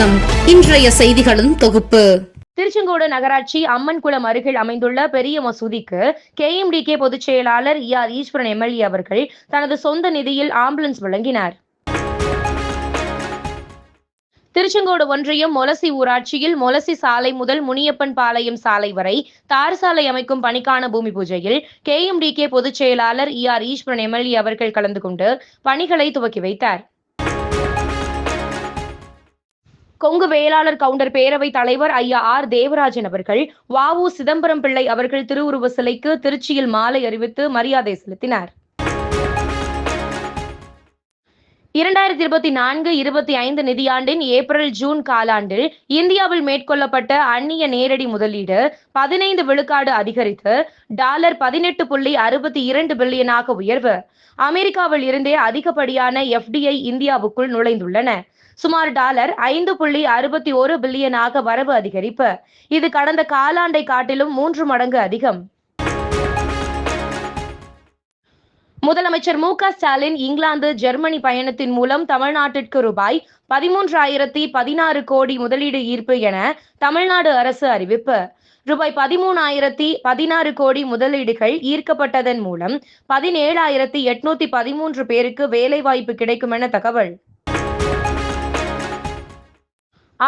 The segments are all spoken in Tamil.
வணக்கம். இன்றைய செய்திகளின் தொகுப்பு. திருச்செங்கோடு நகராட்சி அம்மன்குளம் அருகில் அமைந்துள்ள பெரிய மசூதிக்கு கே எம் டி கே பொதுச் செயலாளர் இ ஆர் ஈஸ்வரன் எம்எல்ஏ அவர்கள் தனது சொந்த நிதியில் ஆம்புலன்ஸ் வழங்கினார். திருச்செங்கோடு ஒன்றியம் மொலசி ஊராட்சியில் மொலசி சாலை முதல் முனியப்பன் பாளையம் சாலை வரை தார் சாலை அமைக்கும் பணிக்கான பூமி பூஜையில் கே எம் டி கே பொதுச் செயலாளர் இ ஆர் ஈஸ்வரன் எம்எல்ஏ அவர்கள் கலந்து கொண்டு பணிகளை துவக்கி வைத்தார். கொங்கு வேளாளர் கவுண்டர் பேரவைத் தலைவர் ஐயா ஆர் தேவராஜன் அவர்கள் வாவு சிதம்பரம் பிள்ளை அவர்கள் திருவுருவ சிலைக்கு திருச்சியில் மாலை அறிவித்து மரியாதை செலுத்தினார். இரண்டாயிரத்தி இருபத்தி நான்கு இருபத்தி ஐந்து நிதியாண்டின் ஏப்ரல் ஜூன் காலாண்டில் இந்தியாவில் மேற்கொள்ளப்பட்ட அந்நிய நேரடி முதலீடு பதினைந்து விழுக்காடு அதிகரித்து டாலர் பதினெட்டு புள்ளி அறுபத்தி இரண்டு பில்லியனாக உயர்வு. அமெரிக்காவில் இருந்தே அதிகப்படியான எஃப்டிஐ இந்தியாவுக்குள் நுழைந்துள்ளன. சுமார் டாலர் ஐந்து புள்ளி அறுபத்தி ஒரு பில்லியனாக வரவு அதிகரிப்பு. இது கடந்த காலாண்டை காட்டிலும் மூன்று மடங்கு அதிகம். முதலமைச்சர் மு க ஸ்டாலின் இங்கிலாந்து ஜெர்மனி பயணத்தின் மூலம் தமிழ்நாட்டிற்கு ரூபாய் பதிமூன்றாயிரத்தி பதினாறு கோடி முதலீடு ஈர்ப்பு என தமிழ்நாடு அரசு அறிவிப்பு. ரூபாய் பதிமூணாயிரத்தி பதினாறு கோடி முதலீடுகள் ஈர்க்கப்பட்டதன் மூலம் பதினேழாயிரத்தி எட்நூத்தி பதிமூன்று பேருக்கு வேலைவாய்ப்பு கிடைக்கும் என தகவல்.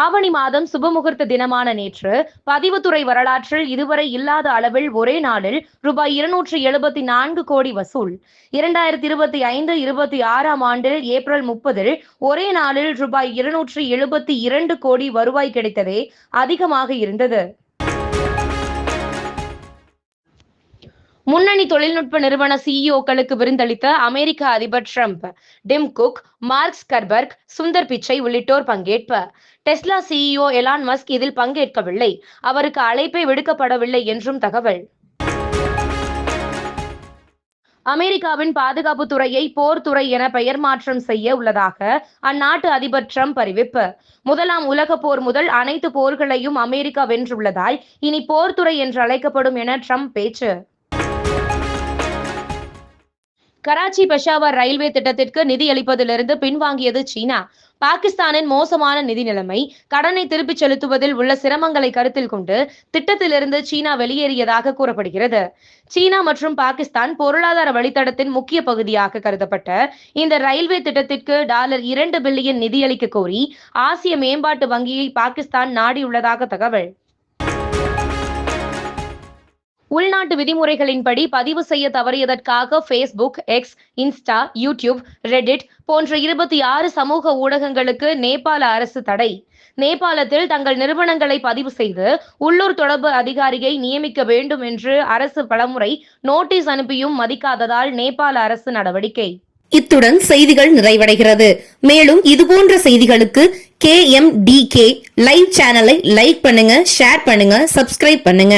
ஆவணி மாதம் சுபமுகூர்த்த தினமான நேற்று பதிவுத்துறை வரலாற்றில் இதுவரை இல்லாத அளவில் ஒரே நாளில் ரூபாய் இருநூற்றி எழுபத்தி நான்கு கோடி வசூல். இரண்டாயிரத்தி இருபத்தி ஐந்து இருபத்தி ஆறாம் ஆண்டில் ஏப்ரல் முப்பதில் ஒரே நாளில் ரூபாய் இருநூற்றி எழுபத்தி இரண்டு கோடி வருவாய் கிடைத்ததே அதிகமாக இருந்தது. முன்னணி தொழில்நுட்ப நிறுவன சிஇஓக்களுக்கு விருந்தளித்த அமெரிக்க அதிபர் Trump Tim Cook Mark Zuckerberg Sundar Pichai உள்ளிட்டோர் பங்கேற்பு. டெஸ்லா சிஇஓ எலான் மஸ்க் இதில் பங்கேற்கவில்லை. அவருக்கு அழைப்பே விடுக்கப்படவில்லை என்றும் தகவல். அமெரிக்காவின் பாதுகாப்பு துறையை போர் துறை என பெயர் மாற்றம் செய்ய உள்ளதாக அந்நாட்டு அதிபர் ட்ரம்ப் அறிவிப்பு. முதலாம் உலக போர் முதல் அனைத்து போர்களையும் அமெரிக்கா வென்றுள்ளதால் இனி போர்த்துறை என்று அழைக்கப்படும் என ட்ரம்ப் பேச்சு. கராச்சி பெஷாவர் ரயில்வே திட்டத்திற்கு நிதி அளிப்பதிலிருந்து பின்வாங்கியது சீனா. பாகிஸ்தானின் மோசமான நிதி நிலைமை கடனை திருப்பிச் செலுத்துவதில் உள்ள சிரமங்களை கருத்தில் கொண்டு திட்டத்திலிருந்து சீனா வெளியேறியதாக கூறப்படுகிறது. சீனா மற்றும் பாகிஸ்தான் பொருளாதார வழித்தடத்தின் முக்கிய பகுதியாக கருதப்பட்ட இந்த ரயில்வே திட்டத்திற்கு டாலர் இரண்டு பில்லியன் நிதியளிக்க கோரி ஆசிய மேம்பாட்டு வங்கியை பாகிஸ்தான் நாடியுள்ளதாக தகவல். உள்நாட்டு விதிமுறைகளின்படி பதிவு செய்ய தவறியதற்காக Facebook X Insta YouTube Reddit போன்ற இருபத்தி ஆறு சமூக ஊடகங்களுக்கு நேபாள அரசு தடை. நேபாளத்தில் தங்கள் நிறுவனங்களை பதிவு செய்து உள்ளூர் தொடர்பு அதிகாரியை நியமிக்க வேண்டும் என்று அரசு பலமுறை நோட்டீஸ் அனுப்பியும் மதிக்காததால் நேபாள அரசு நடவடிக்கை. இத்துடன் செய்திகள் நிறைவடைகிறது. மேலும் இதுபோன்ற செய்திகளுக்கு K M D K live சேனலை லைக் பண்ணுங்க ஷேர் பண்ணுங்க சப்ஸ்கிரைப் பண்ணுங்க.